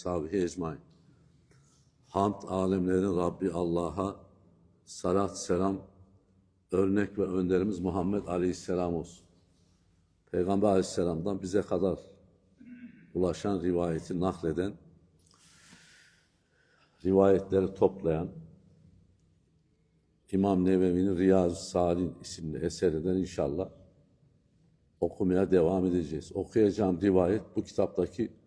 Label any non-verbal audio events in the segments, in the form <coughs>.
sahibi ecmain. Hamd alemlerin Rabbi Allah'a salat selam örnek ve önderimiz Muhammed Aleyhisselam olsun. Peygamber Aleyhisselam'dan bize kadar ulaşan rivayeti nakleden, rivayetleri toplayan, İmam Nevevi'nin Riyaz-ı Salih isimli eserinden inşallah okumaya devam edeceğiz. Okuyacağım rivayet bu kitaptaki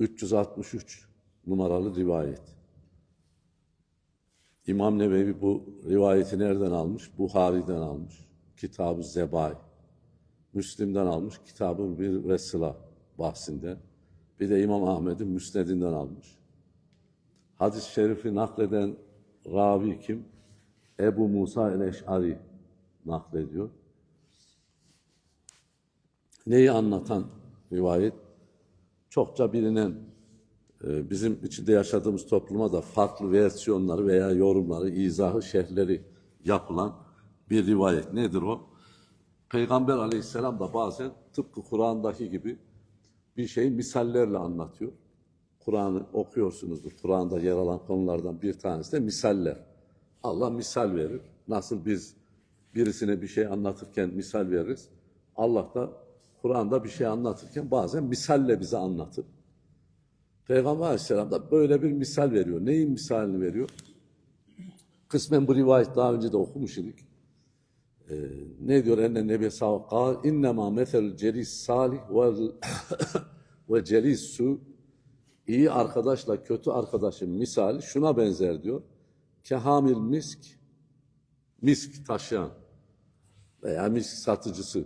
363 numaralı rivayet. İmam Nevevi bu rivayeti nereden almış? Buhari'den almış. Kitab-ı Zebay. Müslim'den almış. Kitab-ı Bir ve Sıla bahsinde. Bir de İmam Ahmet'in Müsned'inden almış. Hadis-i şerifi nakleden ravi kim? Ebu Musa el-Eş'ari naklediyor. Neyi anlatan rivayet? Çokça bilinen, e, bizim içinde yaşadığımız topluma da farklı versiyonları veya yorumları, izahı, şerhleri yapılan bir rivayet. Nedir o? Peygamber aleyhisselam da bazen tıpkı Kur'an'daki gibi bir şeyi misallerle anlatıyor. Kur'an'ı okuyorsunuzdur. Kur'an'da yer alan konulardan bir tanesi de misaller. Allah misal verir. Nasıl biz birisine bir şey anlatırken misal veririz. Allah da Kur'an'da bir şey anlatırken bazen misalle bize anlatır. Peygamber Aleyhisselam da böyle bir misal veriyor. Neyin misalini veriyor? Kısmen bu rivayet daha önce de okumuş idik. Ee, ne diyor enne nebi sellem innema meselul celis salih <coughs> ve ve celis su iyi arkadaşla kötü arkadaşın misali şuna benzer diyor. Kehamil misk misk taşıyan veya misk satıcısı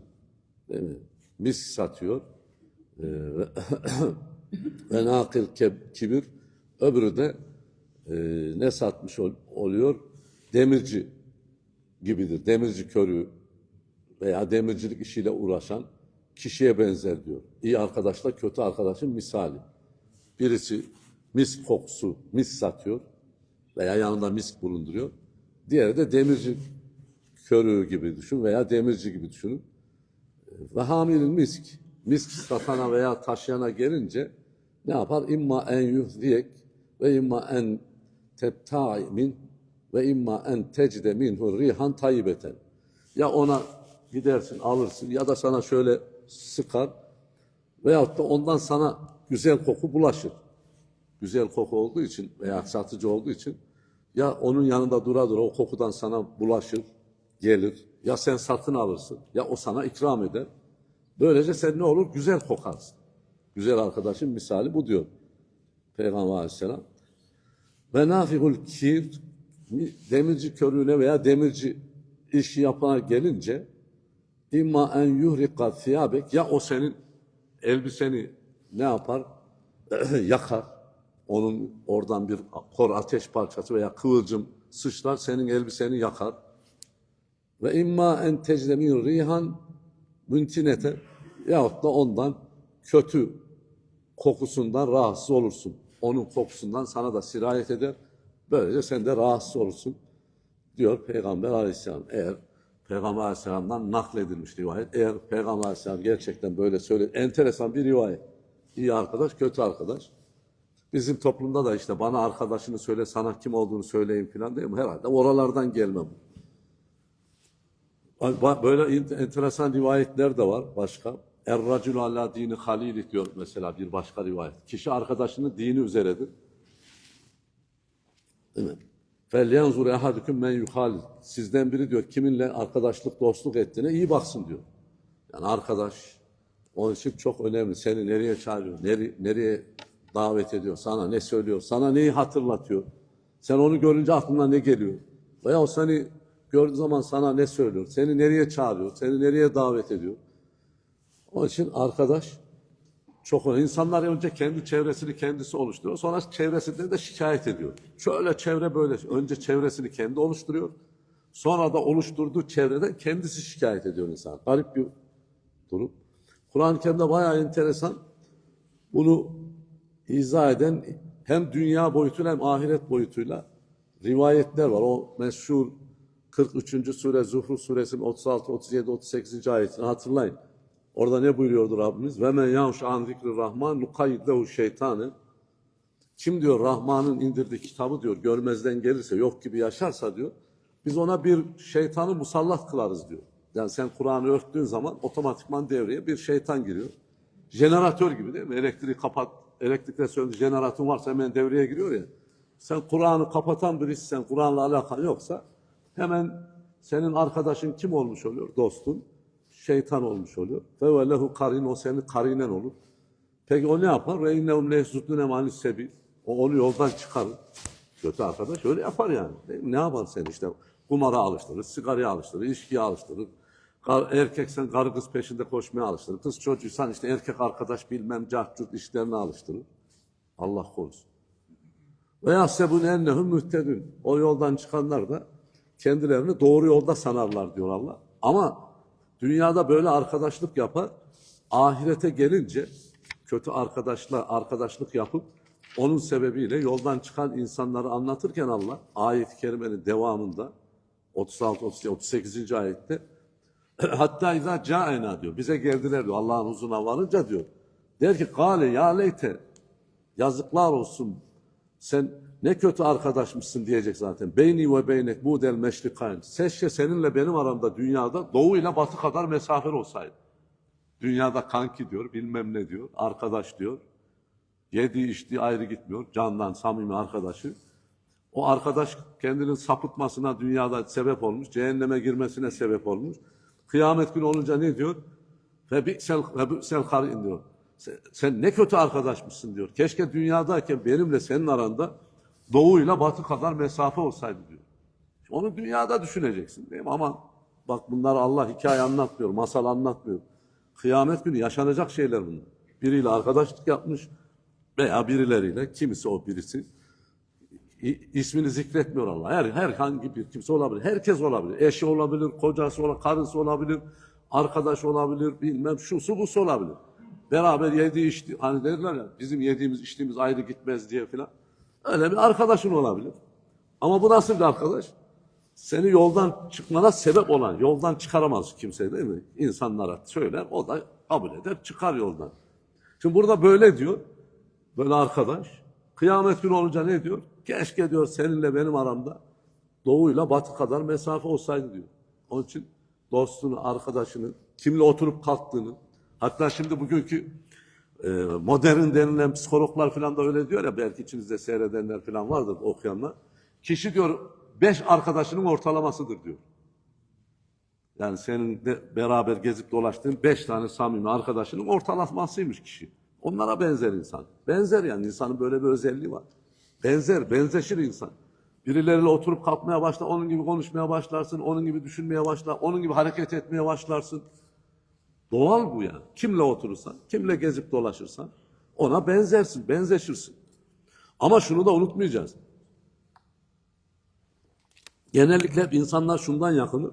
değil mi? Misk satıyor. Ee, <coughs> ve- nakil kibir öbürü de e, ne satmış ol- oluyor? Demirci gibidir. Demirci körü veya demircilik işiyle uğraşan kişiye benzer diyor. İyi arkadaşla kötü arkadaşın misali. Birisi misk kokusu, misk satıyor veya yanında misk bulunduruyor. Diğeri de demirci körü gibi düşün veya demirci gibi düşünün. Ve hamilin misk, misk satana veya taşıyana gelince ne yapar? İmma en yuhdiyek ve imma en tebta'i min ve imma en tecde minhu rihan tayyibeten. Ya ona gidersin alırsın ya da sana şöyle sıkar veyahut da ondan sana güzel koku bulaşır. Güzel koku olduğu için veya satıcı olduğu için ya onun yanında dura dura o kokudan sana bulaşır, gelir. Ya sen satın alırsın ya o sana ikram eder. Böylece sen ne olur? Güzel kokarsın. Güzel arkadaşın misali bu diyor Peygamber aleyhisselam. Ve nafihul kir demirci körüğüne veya demirci işi yapana gelince imma en yuhrika thiyabek ya o senin elbiseni ne yapar? <clears throat> yakar. Onun oradan bir kor ateş parçası veya kıvılcım sıçrar senin elbiseni yakar. Ve imma en tecdemin rihan müntinete yahut da ondan kötü kokusundan rahatsız olursun. Onun kokusundan sana da sirayet eder. Böylece sen de rahatsız olursun diyor Peygamber Aleyhisselam. Eğer Peygamber Aleyhisselam'dan nakledilmiş rivayet. Eğer Peygamber Aleyhisselam gerçekten böyle söyle enteresan bir rivayet. İyi arkadaş, kötü arkadaş. Bizim toplumda da işte bana arkadaşını söyle, sana kim olduğunu söyleyin falan değil mi? Herhalde oralardan gelme bu. Ba- Böyle in- enteresan rivayetler de var başka. Er-racul ala dini halili diyor mesela bir başka rivayet. Kişi arkadaşının dini üzeredir. Değil mi? فَلْيَنْظُرْ اَحَدُكُمْ men yuhalil. Sizden biri diyor kiminle arkadaşlık, dostluk ettiğine iyi baksın diyor. Yani arkadaş onun için çok önemli. Seni nereye çağırıyor, nereye, nereye davet ediyor, sana ne söylüyor, sana neyi hatırlatıyor. Sen onu görünce aklına ne geliyor? Veya o seni gördüğü zaman sana ne söylüyor, seni nereye çağırıyor, seni nereye davet ediyor. Onun için arkadaş çok önemli. İnsanlar önce kendi çevresini kendisi oluşturuyor. Sonra çevresinden de şikayet ediyor. Şöyle çevre böyle. Önce çevresini kendi oluşturuyor. Sonra da oluşturduğu çevreden kendisi şikayet ediyor insan. Garip bir durum. Kur'an-ı Kerim'de bayağı enteresan. Bunu izah eden hem dünya boyutuyla hem ahiret boyutuyla rivayetler var. O meşhur 43. sure Zuhruf suresinin 36, 37, 38. ayetini hatırlayın. Orada ne buyuruyordu Rabbimiz? Ve men yavş an zikri rahman nukayyid lehu şeytanı Kim diyor Rahman'ın indirdiği kitabı diyor görmezden gelirse yok gibi yaşarsa diyor biz ona bir şeytanı musallat kılarız diyor. Yani sen Kur'an'ı örttüğün zaman otomatikman devreye bir şeytan giriyor. Jeneratör gibi değil mi? Elektriği kapat, elektrikle söndü, jeneratör varsa hemen devreye giriyor ya. Sen Kur'an'ı kapatan birisi, sen Kur'an'la alakan yoksa hemen senin arkadaşın kim olmuş oluyor? Dostun. Şeytan olmuş oluyor. Ve ve lehu karin, o senin karinen olur. Peki o ne yapar? Ve innehum lehsudune manis sebil. O onu yoldan çıkarır. Kötü arkadaş öyle yapar yani. Ne yapar sen işte? Kumara alıştırır, sigaraya alıştırır, içkiye alıştırır. Erkeksen karı kız peşinde koşmaya alıştırır. Kız çocuğuysan işte erkek arkadaş bilmem cahcut işlerine alıştırır. Allah korusun. Ve yahsebun ennehum mühtedün. O yoldan çıkanlar da kendilerini doğru yolda sanarlar diyor Allah. Ama dünyada böyle arkadaşlık yapar. Ahirete gelince kötü arkadaşla arkadaşlık yapıp onun sebebiyle yoldan çıkan insanları anlatırken Allah ayet-i kerimenin devamında 36 37 38. ayette <clears throat> hatta izâ câena diyor. Bize geldiler diyor. Allah'ın huzuruna varınca diyor. Der ki kâle ya leyte yazıklar olsun sen ne kötü arkadaşmışsın diyecek zaten. Beyni ve beynek bu del meşrikayn. Seçke seninle benim aramda dünyada doğu ile batı kadar mesafe olsaydı. Dünyada kanki diyor, bilmem ne diyor, arkadaş diyor. Yediği içtiği ayrı gitmiyor. Candan samimi arkadaşı. O arkadaş kendinin sapıtmasına dünyada sebep olmuş. Cehenneme girmesine sebep olmuş. Kıyamet günü olunca ne diyor? Ve bi'sel karin diyor. Sen, sen ne kötü arkadaşmışsın diyor. Keşke dünyadayken benimle senin aranda doğuyla batı kadar mesafe olsaydı diyor. Onu dünyada düşüneceksin değil mi? Ama bak bunlar Allah hikaye anlatmıyor, masal anlatmıyor. Kıyamet günü yaşanacak şeyler bunlar. Biriyle arkadaşlık yapmış veya birileriyle, kimisi o birisi, ismini zikretmiyor Allah. Her herhangi bir kimse olabilir. Herkes olabilir. Eşi olabilir, kocası olabilir, karısı olabilir, arkadaş olabilir, bilmem şusu busu olabilir. Beraber yediği içti. Hani derler ya bizim yediğimiz içtiğimiz ayrı gitmez diye filan. Öyle bir arkadaşın olabilir. Ama bu nasıl bir arkadaş? Seni yoldan çıkmana sebep olan, yoldan çıkaramaz kimse değil mi? İnsanlara söyler, o da kabul eder, çıkar yoldan. Şimdi burada böyle diyor, böyle arkadaş. Kıyamet günü olunca ne diyor? Keşke diyor seninle benim aramda doğuyla batı kadar mesafe olsaydı diyor. Onun için dostunu, arkadaşını, kimle oturup kalktığını, hatta şimdi bugünkü e, modern denilen psikologlar falan da öyle diyor ya, belki içinizde seyredenler falan vardır okuyanlar. Kişi diyor beş arkadaşının ortalamasıdır diyor. Yani senin de beraber gezip dolaştığın beş tane samimi arkadaşının ortalamasıymış kişi. Onlara benzer insan. Benzer yani insanın böyle bir özelliği var. Benzer, benzeşir insan. Birileriyle oturup kalkmaya başla, onun gibi konuşmaya başlarsın, onun gibi düşünmeye başla, onun gibi hareket etmeye başlarsın. Doğal bu yani. Kimle oturursan, kimle gezip dolaşırsan ona benzersin, benzeşirsin. Ama şunu da unutmayacağız. Genellikle insanlar şundan yakınır.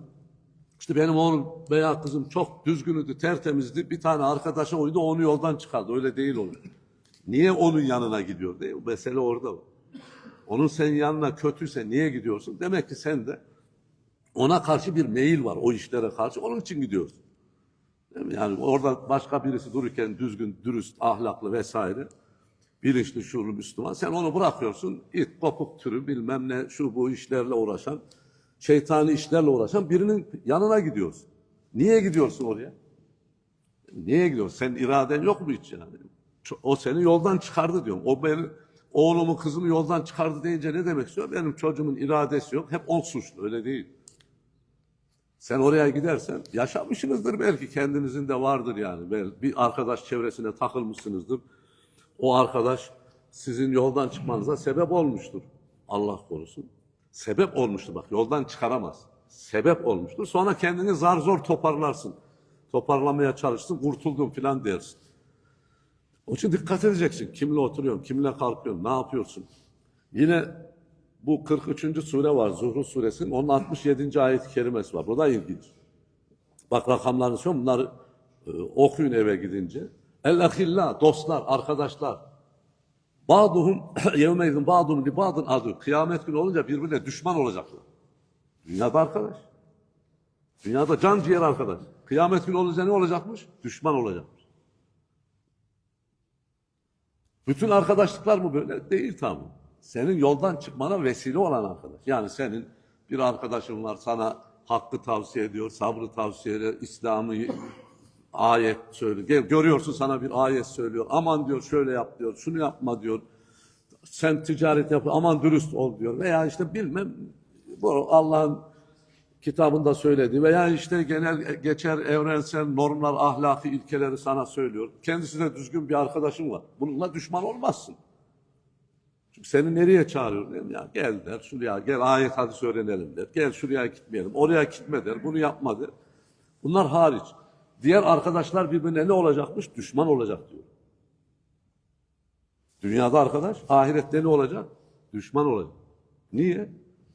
İşte benim oğlum veya kızım çok düzgünüydü, tertemizdi. Bir tane arkadaşa uydu, onu yoldan çıkardı. Öyle değil olur. Niye onun yanına gidiyor mi? Mesele orada. Onun senin yanına kötüyse niye gidiyorsun? Demek ki sen de ona karşı bir meyil var o işlere karşı. Onun için gidiyorsun. Yani orada başka birisi dururken düzgün, dürüst, ahlaklı vesaire bilinçli, şuurlu Müslüman. Sen onu bırakıyorsun. it, kopuk türü bilmem ne şu bu işlerle uğraşan, şeytani işlerle uğraşan birinin yanına gidiyorsun. Niye gidiyorsun oraya? Niye gidiyorsun? Senin iraden yok mu hiç yani? O seni yoldan çıkardı diyorum. O beni, oğlumu, kızımı yoldan çıkardı deyince ne demek istiyor? Benim çocuğumun iradesi yok. Hep on suçlu. Öyle değil. Sen oraya gidersen yaşamışsınızdır belki kendinizin de vardır yani. Bir arkadaş çevresine takılmışsınızdır. O arkadaş sizin yoldan çıkmanıza sebep olmuştur. Allah korusun. Sebep olmuştur bak yoldan çıkaramaz. Sebep olmuştur. Sonra kendini zar zor toparlarsın. Toparlamaya çalışsın kurtuldum filan dersin. Onun için dikkat edeceksin. Kimle oturuyorsun, kimle kalkıyorsun, ne yapıyorsun? Yine bu 43. sure var Zuhruf suresinin. Onun 67. ayet-i kerimesi var. Bu da ilginç. Bak rakamlarını söylüyorum. Bunları e, okuyun eve gidince. El dostlar, arkadaşlar. Ba'duhum <clears throat> yevmeydin ba'duhum li ba'dın adu. Kıyamet günü olunca birbirine düşman olacaklar. Dünyada arkadaş. Dünyada can ciğer arkadaş. Kıyamet günü olunca ne olacakmış? Düşman olacakmış. Bütün arkadaşlıklar mı böyle? Değil tabii. Senin yoldan çıkmana vesile olan arkadaş. Yani senin bir arkadaşın var sana hakkı tavsiye ediyor, sabrı tavsiye ediyor, İslam'ı ayet söylüyor. Görüyorsun sana bir ayet söylüyor. Aman diyor şöyle yap diyor, şunu yapma diyor. Sen ticaret yap, aman dürüst ol diyor. Veya işte bilmem bu Allah'ın kitabında söylediği veya işte genel geçer evrensel normlar, ahlaki ilkeleri sana söylüyor. Kendisi de düzgün bir arkadaşın var. Bununla düşman olmazsın. Seni nereye çağırıyor? Dedim ya gel der, şuraya gel ayet hadis öğrenelim der. Gel şuraya gitmeyelim, oraya gitme der, bunu yapma der. Bunlar hariç. Diğer arkadaşlar birbirine ne olacakmış? Düşman olacak diyor. Dünyada arkadaş, ahirette ne olacak? Düşman olacak. Niye?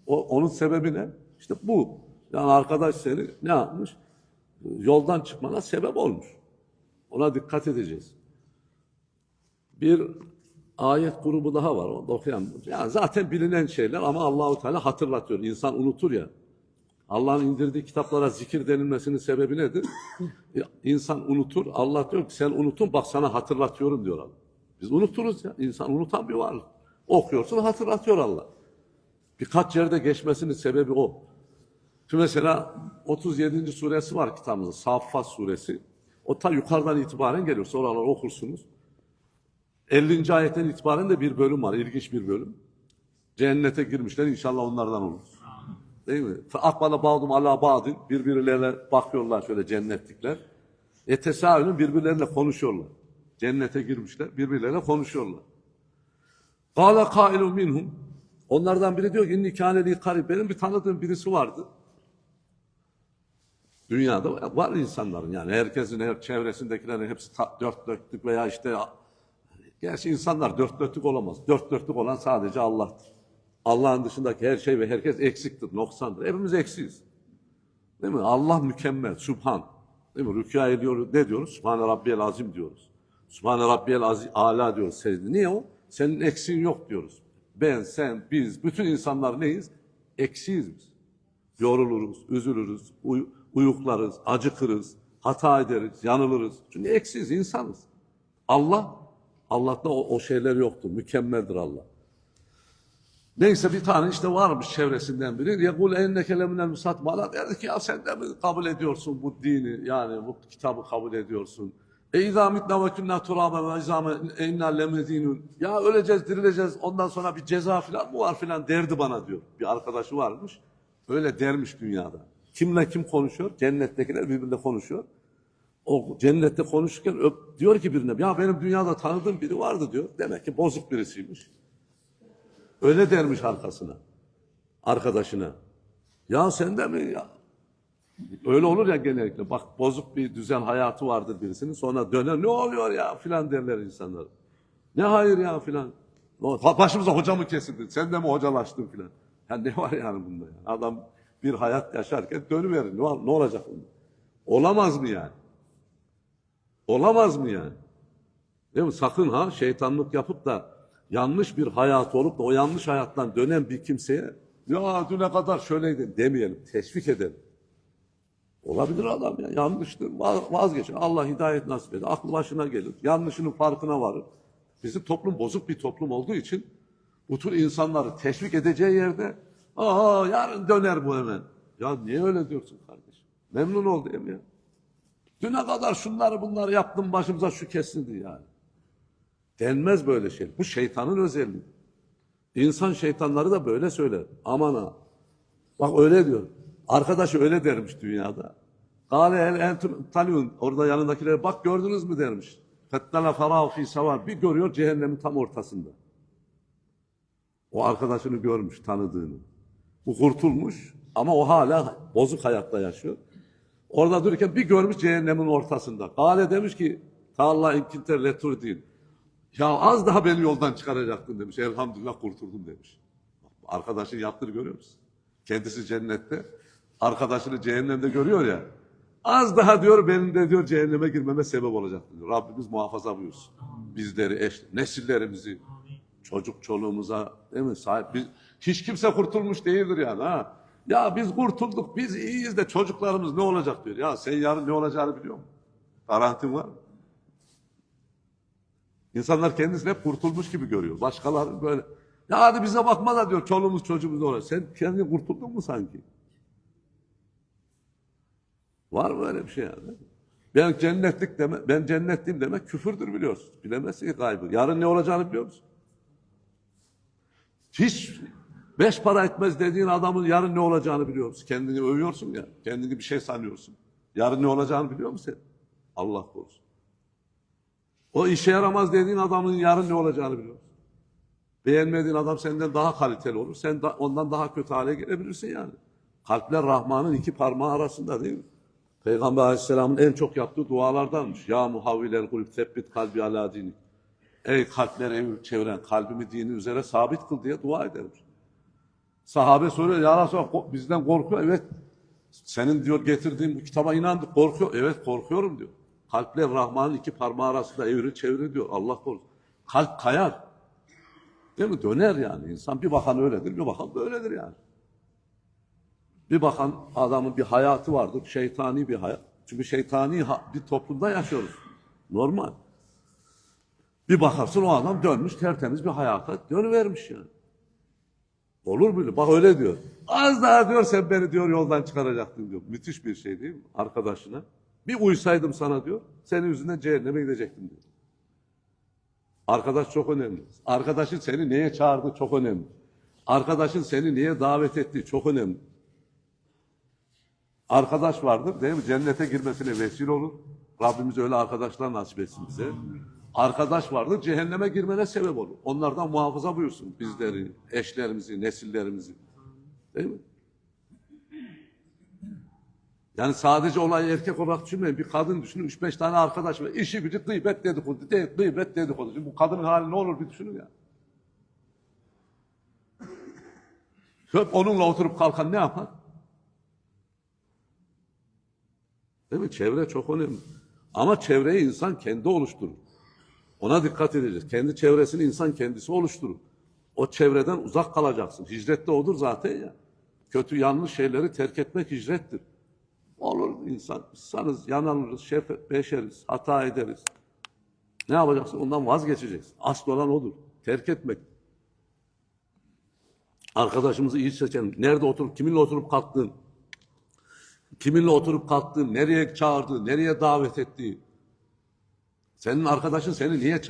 O, onun sebebi ne? İşte bu. Yani arkadaş seni ne yapmış? Yoldan çıkmana sebep olmuş. Ona dikkat edeceğiz. Bir ayet grubu daha var. Onu da okuyalım. Yani zaten bilinen şeyler ama Allahu Teala hatırlatıyor. İnsan unutur ya. Allah'ın indirdiği kitaplara zikir denilmesinin sebebi nedir? İnsan unutur. Allah diyor ki sen unutun bak sana hatırlatıyorum diyor Allah. Biz unuturuz ya. İnsan unutan bir varlık. Okuyorsun hatırlatıyor Allah. Birkaç yerde geçmesinin sebebi o. Şimdi mesela 37. suresi var kitabımızda. Saffat suresi. O ta yukarıdan itibaren geliyor. Sonralar okursunuz. 50. ayetten itibaren de bir bölüm var. ilginç bir bölüm. Cennete girmişler. İnşallah onlardan oluruz. Değil mi? Akbala bağdım ala bağdın. Birbirlerine bakıyorlar şöyle cennetlikler. Etesâülün birbirleriyle konuşuyorlar. Cennete girmişler. Birbirleriyle konuşuyorlar. Kâle kâilun minhum. Onlardan biri diyor ki inni kâneli karib. Benim bir tanıdığım birisi vardı. Dünyada var insanların yani herkesin her çevresindekilerin hepsi dört dörtlük veya işte gerçi insanlar dört dörtlük olamaz. Dört dörtlük olan sadece Allah'tır. Allah'ın dışındaki her şey ve herkes eksiktir, noksandır. Hepimiz eksiyiz. Değil mi? Allah mükemmel, Sübhan. Değil mi? Rükûa ediyoruz, ne diyoruz? Sübhane Rabbiyel Azim diyoruz. Sübhane Rabbiyel Azim, Ala diyoruz secde. Niye o? Senin eksiğin yok diyoruz. Ben, sen, biz, bütün insanlar neyiz? Eksiyiz biz. Yoruluruz, üzülürüz, uy- uyuklarız, acıkırız, hata ederiz, yanılırız. Çünkü eksiyiz, insanız. Allah, Allah'ta o, o şeyler yoktur. Mükemmeldir Allah. Neyse bir tane işte varmış çevresinden biri. Yekul enneke leminel musat bana derdi ki ya sen de mi kabul ediyorsun bu dini yani bu kitabı kabul ediyorsun. E izâ mitnâ ve künnâ turâbe ve izâme innâ lemedînûn. Ya öleceğiz dirileceğiz ondan sonra bir ceza falan mı var falan derdi bana diyor. Bir arkadaşı varmış. Öyle dermiş dünyada. Kimle kim konuşuyor? Cennettekiler birbirine konuşuyor. O cennette konuşurken öp- diyor ki birine ya benim dünyada tanıdığım biri vardı diyor. Demek ki bozuk birisiymiş. Öyle dermiş arkasına. Arkadaşına. Ya sen de mi ya? Öyle olur ya genellikle. Bak bozuk bir düzen hayatı vardır birisinin. Sonra döner ne oluyor ya filan derler insanlar. Ne hayır ya filan. Başımıza hoca mı kesildi? Sen de mi hocalaştın filan? Ya ne var yani bunda? ya? Adam bir hayat yaşarken dönüverir. Ne, ne olacak bunda? Olamaz mı yani? Olamaz mı yani? Değil mi? Sakın ha şeytanlık yapıp da yanlış bir hayat olup da o yanlış hayattan dönen bir kimseye ya düne kadar şöyleydi demeyelim, teşvik edelim. Olabilir adam ya, yanlıştır, va- vazgeçin. Allah hidayet nasip eder, aklı başına gelir, yanlışının farkına varır. Bizim toplum bozuk bir toplum olduğu için bu tür insanları teşvik edeceği yerde aa yarın döner bu hemen. Ya niye öyle diyorsun kardeşim? Memnun ol değil mi ya? Düne kadar şunları bunları yaptım başımıza şu kesildi yani. Denmez böyle şey. Bu şeytanın özelliği. İnsan şeytanları da böyle söyler. Aman ha. Bak öyle diyor. Arkadaşı öyle dermiş dünyada. Kale el entum talun. Orada yanındakilere bak gördünüz mü dermiş. Fettana ferahu fi savar. Bir görüyor cehennemin tam ortasında. O arkadaşını görmüş, tanıdığını. Bu kurtulmuş ama o hala bozuk hayatta yaşıyor. Orada dururken bir görmüş cehennemin ortasında. Kale demiş ki Allah inkinter letur değil. Ya az daha beni yoldan çıkaracaktın demiş. Elhamdülillah kurtuldum demiş. Arkadaşın yaptığını görüyor musun? Kendisi cennette. Arkadaşını cehennemde görüyor ya. Az daha diyor benim de diyor cehenneme girmeme sebep olacaktı diyor. Rabbimiz muhafaza buyursun. Bizleri, eş, nesillerimizi, çocuk çoluğumuza değil mi? Sahip, biz, hiç kimse kurtulmuş değildir yani ha. Ya biz kurtulduk, biz iyiyiz de çocuklarımız ne olacak diyor. Ya sen yarın ne olacağını biliyor musun? Garantin var mı? İnsanlar kendisini hep kurtulmuş gibi görüyor. Başkaları böyle. Ya hadi bize bakma da diyor çoluğumuz çocuğumuz oraya. Sen kendini kurtuldun mu sanki? Var mı öyle bir şey yani? Ben cennetlik deme, ben cennetliyim demek küfürdür biliyorsun. Bilemezsin ki kaybı. Yarın ne olacağını biliyor musun? Hiç beş para etmez dediğin adamın yarın ne olacağını biliyor musun? Kendini övüyorsun ya, kendini bir şey sanıyorsun. Yarın ne olacağını biliyor musun? Allah korusun. O işe yaramaz dediğin adamın yarın ne olacağını biliyor musun? Beğenmediğin adam senden daha kaliteli olur. Sen da, ondan daha kötü hale gelebilirsin yani. Kalpler Rahman'ın iki parmağı arasında değil mi? Peygamber Aleyhisselam'ın en çok yaptığı dualardanmış. Ya muhavvilel kulüp sebbit kalbi ala dini. Ey kalpler ev çeviren kalbimi dini üzere sabit kıl diye dua edermiş. Sahabe soruyor ya Resulallah bizden korkuyor. Evet senin diyor getirdiğin bu kitaba inandık korkuyor. Evet korkuyorum diyor. Kalpler Rahman'ın iki parmağı arasında evri çeviri diyor. Allah korusun. Kalp kayar. Değil mi? Döner yani. İnsan bir bakan öyledir, bir bakan böyledir yani. Bir bakan adamın bir hayatı vardır, şeytani bir hayat. Çünkü şeytani bir toplumda yaşıyoruz. Normal. Bir bakarsın o adam dönmüş tertemiz bir hayata dönüvermiş yani. Olur böyle. Bak öyle diyor. Az daha diyor sen beni diyor yoldan çıkaracaktın diyor. Müthiş bir şey değil mi? Arkadaşına. Bir uysaydım sana diyor. Senin yüzünden cehenneme gidecektim diyor. Arkadaş çok önemli. Arkadaşın seni neye çağırdı çok önemli. Arkadaşın seni niye davet ettiği çok önemli. Arkadaş vardır değil mi? Cennete girmesine vesile olur. Rabbimiz öyle arkadaşlar nasip etsin bize. Arkadaş vardır cehenneme girmene sebep olur. Onlardan muhafaza buyursun bizleri, eşlerimizi, nesillerimizi. Değil mi? Yani sadece olayı erkek olarak düşünmeyin. Bir kadın düşünün. Üç beş tane arkadaş var. İşi gücü gıybet dedikodu. De, gıybet dedikodu. Şimdi bu kadının hali ne olur bir düşünün ya. Hep onunla oturup kalkan ne yapar? Değil mi? Çevre çok önemli. Ama çevreyi insan kendi oluşturur. Ona dikkat edeceğiz. Kendi çevresini insan kendisi oluşturur. O çevreden uzak kalacaksın. Hicret de odur zaten ya. Kötü yanlış şeyleri terk etmek hicrettir. Olur insan. İnsanız, yanılırız, şef, beşeriz, hata ederiz. Ne yapacaksın? Ondan vazgeçeceksin. Asıl olan odur. Terk etmek. Arkadaşımızı iyi seçelim. Nerede oturup, kiminle oturup kalktığın, kiminle oturup kalktığın, nereye çağırdığı, nereye davet ettiği. Senin arkadaşın seni niye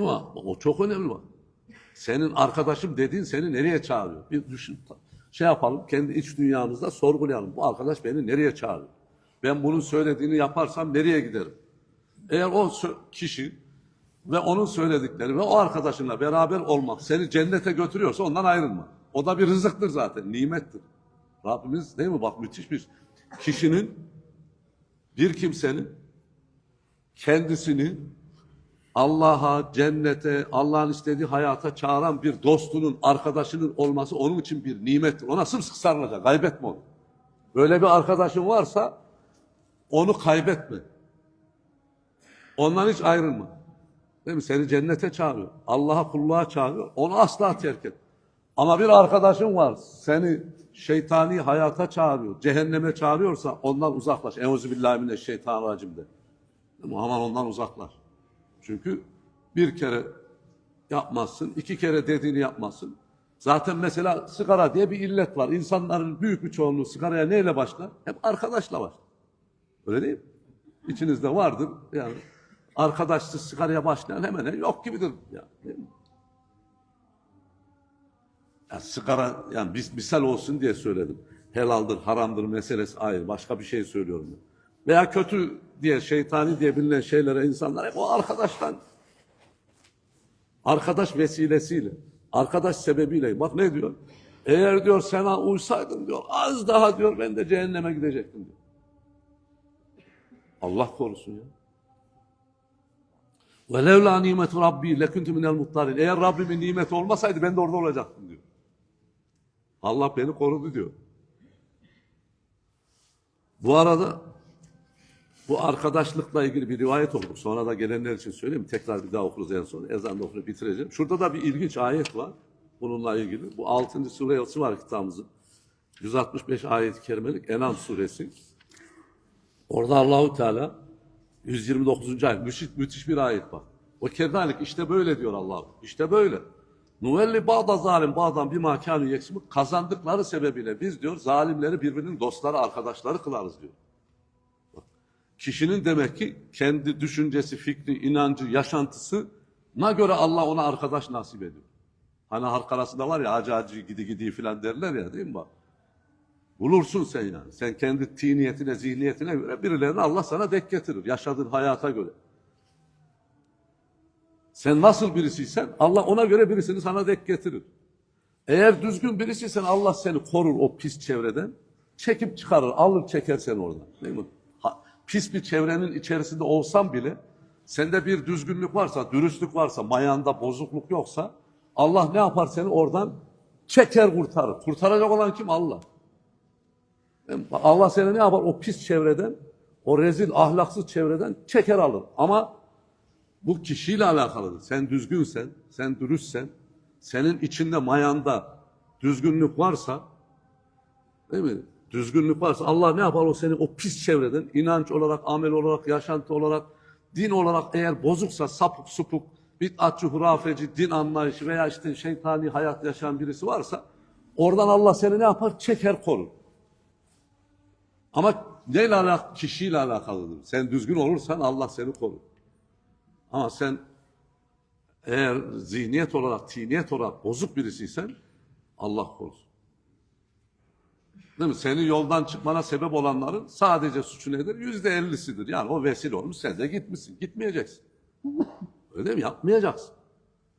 mi? Bak, O çok önemli bak. Senin arkadaşım dediğin seni nereye çağırıyor? Bir düşün. Şey yapalım, kendi iç dünyamızda sorgulayalım. Bu arkadaş beni nereye çağırıyor? Ben bunun söylediğini yaparsam nereye giderim? Eğer o kişi ve onun söyledikleri ve o arkadaşınla beraber olmak seni cennete götürüyorsa ondan ayrılma. O da bir rızıktır zaten, nimettir. Rabbimiz değil mi? Bak müthiş bir kişinin, bir kimsenin kendisini Allah'a, cennete, Allah'ın istediği hayata çağıran bir dostunun, arkadaşının olması onun için bir nimettir. Ona sımsıkı sarılacak, kaybetme onu. Böyle bir arkadaşın varsa onu kaybetme. Ondan hiç ayrılma. Değil mi? Seni cennete çağırıyor. Allah'a kulluğa çağırıyor. Onu asla terk et. Ama bir arkadaşın var. Seni şeytani hayata çağırıyor. Cehenneme çağırıyorsa ondan uzaklaş. Euzubillahimineşşeytanirracim de. Değil mi? Aman ondan uzaklaş. Çünkü bir kere yapmazsın, iki kere dediğini yapmazsın. Zaten mesela sigara diye bir illet var. İnsanların büyük bir çoğunluğu sigaraya neyle başlar? Hep arkadaşla başlar. Öyle değil mi? İçinizde vardır yani arkadaşsız sigaraya başlayan hemen yok gibidir. Ya, değil mi? Ya sigara yani bis, misal olsun diye söyledim. Helaldir, haramdır meselesi ayrı. Başka bir şey söylüyorum ben. Veya kötü diye, şeytani diye bilinen şeylere insanlar hep o arkadaştan arkadaş vesilesiyle, arkadaş sebebiyle. Bak ne diyor? Eğer diyor sana uysaydın diyor, az daha diyor ben de cehenneme gidecektim diyor. Allah korusun ya. Ve levla nimetu rabbi lekuntu minel muttarin. Eğer Rabbimin nimeti olmasaydı ben de orada olacaktım diyor. Allah beni korudu diyor. Bu arada bu arkadaşlıkla ilgili bir rivayet okuduk. Sonra da gelenler için söyleyeyim. Tekrar bir daha okuruz en son. Ezan da okuyup bitireceğim. Şurada da bir ilginç ayet var. Bununla ilgili. Bu 6. suresi var kitabımızın. 165 ayet-i kerimelik Enam suresi. Orada Allahu Teala 129. ayet. Müthiş, müthiş bir ayet bak. O kedalik işte böyle diyor Allah. İşte böyle. Nuvelli bağda zalim bağdan bir makânı yeksimi kazandıkları sebebiyle biz diyor zalimleri birbirinin dostları arkadaşları kılarız diyor. Bak, Kişinin demek ki kendi düşüncesi, fikri, inancı, yaşantısına göre Allah ona arkadaş nasip ediyor. Hani halk arasında var ya acı acı gidi gidi filan derler ya değil mi bak? Bulursun sen yani. Sen kendi tiniyetine, zihniyetine göre birilerini Allah sana denk getirir. Yaşadığın hayata göre. Sen nasıl birisiysen Allah ona göre birisini sana denk getirir. Eğer düzgün birisiysen Allah seni korur o pis çevreden. Çekip çıkarır, alır çeker seni oradan. Değil mi? Ha, pis bir çevrenin içerisinde olsan bile sende bir düzgünlük varsa, dürüstlük varsa, mayanda bozukluk yoksa Allah ne yapar seni oradan çeker kurtarır. Kurtaracak olan kim? Allah. Allah seni ne yapar? O pis çevreden, o rezil, ahlaksız çevreden çeker alır. Ama bu kişiyle alakalıdır. Sen düzgünsen, sen dürüstsen, senin içinde mayanda düzgünlük varsa, değil mi? Düzgünlük varsa Allah ne yapar? O seni o pis çevreden inanç olarak, amel olarak, yaşantı olarak, din olarak eğer bozuksa, sapık supuk, bid'atçı, hurafeci, din anlayışı veya işte şeytani hayat yaşayan birisi varsa oradan Allah seni ne yapar? Çeker korur. Ama neyle alakalı? Kişiyle alakalıdır. Sen düzgün olursan Allah seni korur. Ama sen eğer zihniyet olarak, tiniyet olarak bozuk birisiysen Allah korusun. Değil mi? Senin yoldan çıkmana sebep olanların sadece suçu nedir? Yüzde ellisidir. Yani o vesile olmuş, sen de gitmişsin. Gitmeyeceksin. <laughs> Öyle mi? Yapmayacaksın.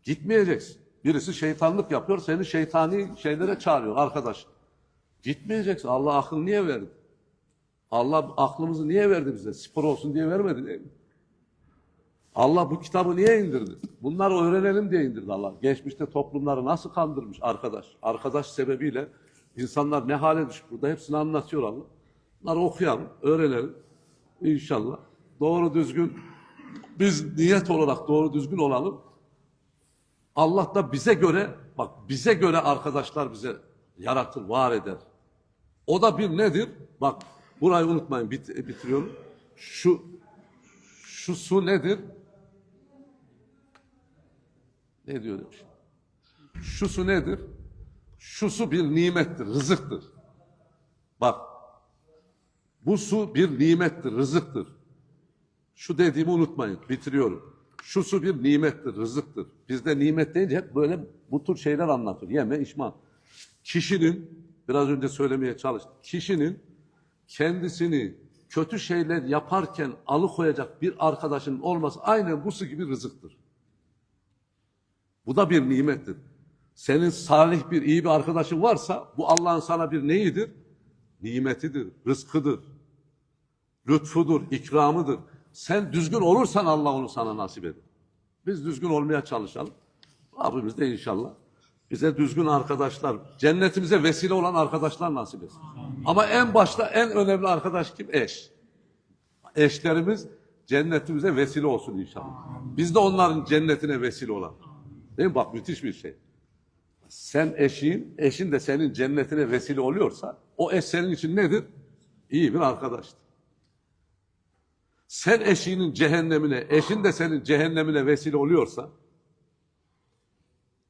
Gitmeyeceksin. Birisi şeytanlık yapıyor, seni şeytani şeylere çağırıyor arkadaş. Gitmeyeceksin. Allah akıl niye verdi? Allah aklımızı niye verdi bize? Spor olsun diye vermedi değil mi? Allah bu kitabı niye indirdi? Bunları öğrenelim diye indirdi Allah. Geçmişte toplumları nasıl kandırmış arkadaş? Arkadaş sebebiyle insanlar ne hale düşmüş burada hepsini anlatıyor Allah. Bunları okuyalım, öğrenelim. İnşallah. Doğru düzgün biz niyet olarak doğru düzgün olalım. Allah da bize göre bak bize göre arkadaşlar bize yaratır, var eder. O da bir nedir? Bak burayı unutmayın bit bitiriyorum. Şu şu su nedir? Ne diyor demiş? Şu su nedir? Şu su bir nimettir, rızıktır. Bak, bu su bir nimettir, rızıktır. Şu dediğimi unutmayın, bitiriyorum. Şu su bir nimettir, rızıktır. Bizde nimet deyince hep böyle bu tür şeyler anlatır. Yeme, içma. Kişinin, biraz önce söylemeye çalıştım, kişinin kendisini kötü şeyler yaparken alıkoyacak bir arkadaşının olması aynen bu su gibi rızıktır. Bu da bir nimettir. Senin salih bir, iyi bir arkadaşın varsa bu Allah'ın sana bir neyidir? Nimetidir, rızkıdır, lütfudur, ikramıdır. Sen düzgün olursan Allah onu sana nasip eder. Biz düzgün olmaya çalışalım. Rabbimiz de inşallah bize düzgün arkadaşlar, cennetimize vesile olan arkadaşlar nasip etsin. Ama en başta en önemli arkadaş kim? Eş. Eşlerimiz cennetimize vesile olsun inşallah. Biz de onların cennetine vesile olan. Değil mi? Bak müthiş bir şey. Sen eşin, eşin de senin cennetine vesile oluyorsa o eş senin için nedir? İyi bir arkadaştır. Sen eşinin cehennemine, eşin de senin cehennemine vesile oluyorsa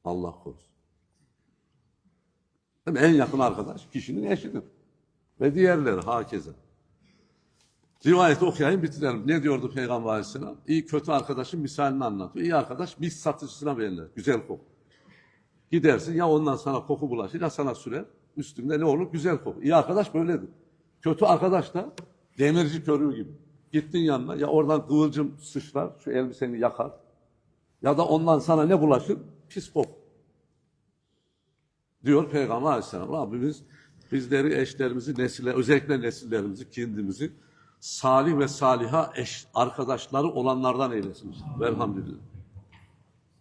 Allah korusun. Değil mi? En yakın arkadaş kişinin eşidir. Ve diğerleri hakeza. Rivayeti okuyayım bitirelim. Ne diyordu Peygamber Aleyhisselam? İyi kötü arkadaşın misalini anlatıyor. İyi arkadaş mis satıcısına verilir. Güzel koku. Gidersin ya ondan sana koku bulaşır ya sana sürer. Üstünde ne olur? Güzel koku. İyi arkadaş böyledir. Kötü arkadaş da demirci körüğü gibi. Gittin yanına ya oradan kıvılcım sıçrar, şu elbiseni yakar. Ya da ondan sana ne bulaşır? Pis koku. Diyor Peygamber Aleyhisselam. Rabbimiz bizleri, eşlerimizi, nesille, özellikle nesillerimizi, kendimizi salih ve saliha eş arkadaşları olanlardan eylesin. Velhamdülillah.